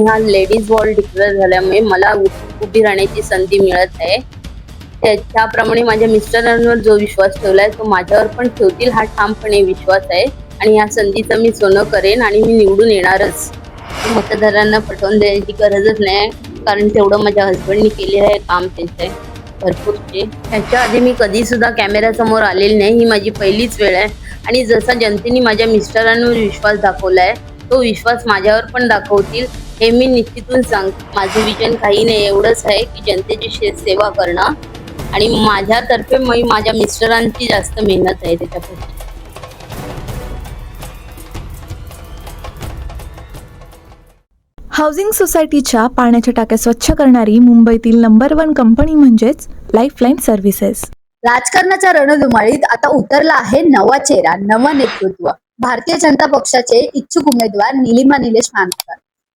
ह्या ladies wall declare झाल्यामुळे मला उभी राहण्याची संधी मिळत आहे. त्याप्रमाणे माझ्या मिस्टरांवर जो विश्वास ठेवलाय तो माझ्यावर पण ठेवतील हा ठामपणे विश्वास आहे. आणि या संधीचं मी सोनं करेन आणि मी निवडून येणारच. मतदारांना पटवून देण्याची गरजच नाही कारण तेवढं माझ्या हस्बंडनी केलेलं आहे काम त्यांचे भरपूरचे ह्याच्या आधी मी कधी सुद्धा कॅमेऱ्यासमोर आलेली नाही ही माझी पहिलीच वेळ आहे. आणि जसा जनतेने माझ्या मिस्टरांवर विश्वास दाखवलाय तो विश्वास माझ्यावर पण दाखवतील हे मी निश्चितून सांग. माझं विजन काही नाही एवढंच आहे की जनतेची शे- सेवा करणं आणि माझ्यातर्फे मी माझ्या मिस्टरांची जास्त मेहनत आहे त्याच्यापुढे हाऊसिंग सोसायटीच्या पाण्याच्या टाक्या स्वच्छ करणारी मुंबईतील नंबर वन कंपनी म्हणजेच लाईफलाईन सर्व्हिसेस राजकारणाच्या रणधुमाळीत आता उतरला आहे नवा चेहरा नवं नेतृत्व. भारतीय जनता पक्षाचे इच्छुक उमेदवार निलिमा निलेश मानकर.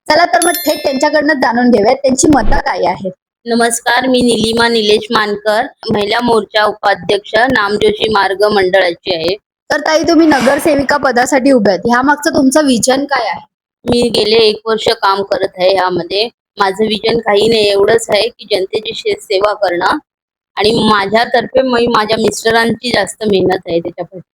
चला तर मग थेट त्यांच्याकडनं जाणून घेऊयात त्यांची मतं काय आहेत? नमस्कार मी निलिमा निलेश मानकर महिला मोर्चा उपाध्यक्ष नामजोशी मार्ग मंडळाची आहे. तर ताई तुम्ही नगरसेविका पदासाठी उभे आहेत. ह्या मागचं तुमचं विजन काय आहे? मी गेले एक वर्ष काम करत आहे यामध्ये माझं विजन काही नाही एवढंच आहे की जनतेची शे- सेवा करणं. आणि माझ्यातर्फे मी माझ्या मिस्टरांची जास्त मेहनत आहे त्याच्यापुढे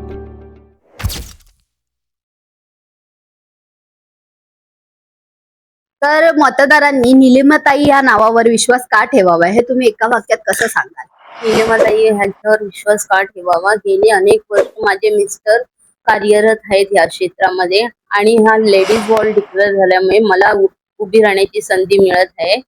तर मतदारांनी निलिमाताई या नावावर विश्वास का ठेवावा? हे तुम्ही एका वाक्यात कसं सांगाल? निलेमाताई ह्यांच्यावर विश्वास का ठेवावा? गेले अनेक वर्ष माझे मिस्टर कार्यरत आहेत या क्षेत्रामध्ये आणि हा लेडीज वॉल डिक्लेअर झाल्यामुळे मला उभी राहण्याची संधी मिळत आहे.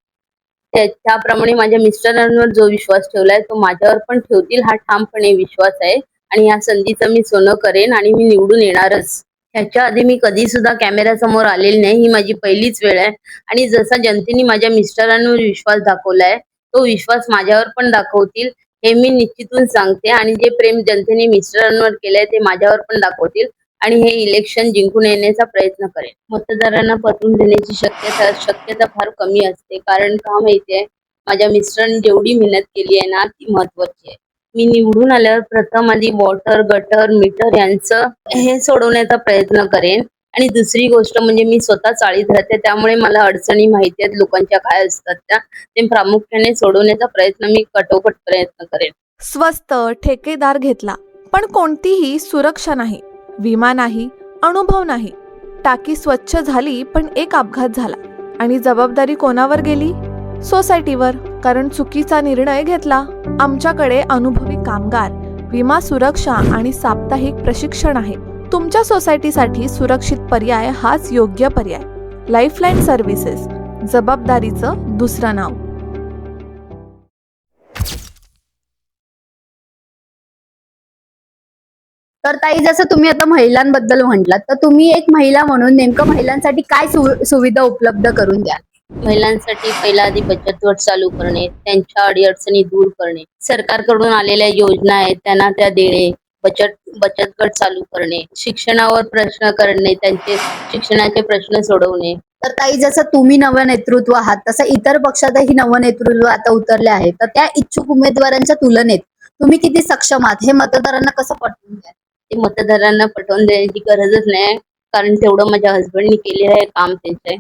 त्याप्रमाणे माझ्या मिस्टरांवर जो विश्वास ठेवलाय तो माझ्यावर पण ठेवतील. हा ठामपणे विश्वास आहे आणि या संधीचं मी सोनं करेन आणि मी निवडून येणारच. ह्याच्या आधी मी कधी सुद्धा कॅमेऱ्यासमोर आलेली नाही. ही माझी पहिलीच वेळ आहे. आणि जसा जनतेने माझ्या मिस्टरांवर विश्वास दाखवलाय तो विश्वास माझ्यावर पण दाखवतील हे मी निश्चितून सांगते. आणि जे प्रेम जनतेने मिस्टरांवर केलंय ते माझ्यावर पण दाखवतील. आणि हे इलेक्शन जिंकून येण्याचा प्रयत्न करेल मतदारांना पटवून देण्याची शक्यता शक्यता फार कमी असते. कारण का माहितीये माझ्या मिस्टरांनी जेवढी मेहनत केली आहे ना ती महत्वाची आहे. मी निवडून आल्यावर प्रथम आधी वॉटर गटर मीटर यांचं हे सोडवण्याचा प्रयत्न करेन. आणि दुसरी गोष्ट म्हणजे मी स्वतः चाळीत राहते त्यामुळे मला अडचणी माहिती आहेत लोकांच्या काय असतात त्या ते प्रामुख्याने सोडवण्याचा प्रयत्न मी कटोकट प्रयत्न करेन. स्वस्त ठेकेदार घेतला पण कोणतीही सुरक्षा नाही विमा नाही अनुभव नाही. टाकी स्वच्छ झाली पण एक अपघात झाला. आणि जबाबदारी कोणावर गेली? सोसायटीवर कारण चुकीचा निर्णय घेतला. आमच्याकडे अनुभवी कामगार विमा सुरक्षा आणि साप्ताहिक प्रशिक्षण आहे. तुमच्या सोसायटीसाठी सुरक्षित पर्याय हाच योग्य पर्याय. लाईफलाईन सर्व्हिसेस जबाबदारीचं दुसरं नाव. तर ताई जसं तुम्ही आता महिलांबद्दल म्हटलात तर तुम्ही एक महिला म्हणून नेमकं महिलांसाठी काय सुविधा उपलब्ध करून द्याल? महिलांसाठी पहिला आधी बचत गट चालू करणे त्यांच्या अडीअडचणी दूर करणे. सरकारकडून आलेल्या योजना आहेत त्यांना त्या देणे बचत बचत गट चालू करणे शिक्षणावर प्रश्न करणे त्यांचे शिक्षणाचे प्रश्न सोडवणे. तर ताई जसं तुम्ही नवं नेतृत्व आहात तसं इतर पक्षातही नवं नेतृत्व आता उतरले आहे. तर त्या इच्छुक उमेदवारांच्या तुलनेत तुम्ही किती सक्षम आहात? हे मतदारांना कसं पटवून द्याल? ते मतदारांना पटवून देण्याची गरजच नाही कारण तेवढं माझ्या हस्बंडनी केलेलं आहे काम त्यांचं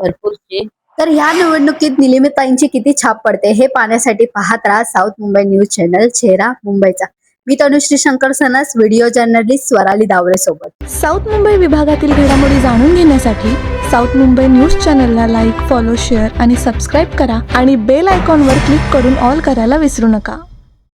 भरपूरचे. तर ह्या निवडणुकीत निलिमिताईंची किती छाप पडते हे पाहण्यासाठी पाहत राहा साऊथ मुंबई न्यूज चॅनल चेहरा मुंबईचा. मी Tanushree Shankar sons video journalist Swarali Daware सोबत. साऊथ मुंबई विभागातील घडामोडी जाणून घेण्यासाठी साऊथ मुंबई न्यूज चॅनलला लाईक फॉलो शेअर आणि सबस्क्राईब करा आणि बेल आयकॉनवर क्लिक करून ऑल करायला विसरू नका.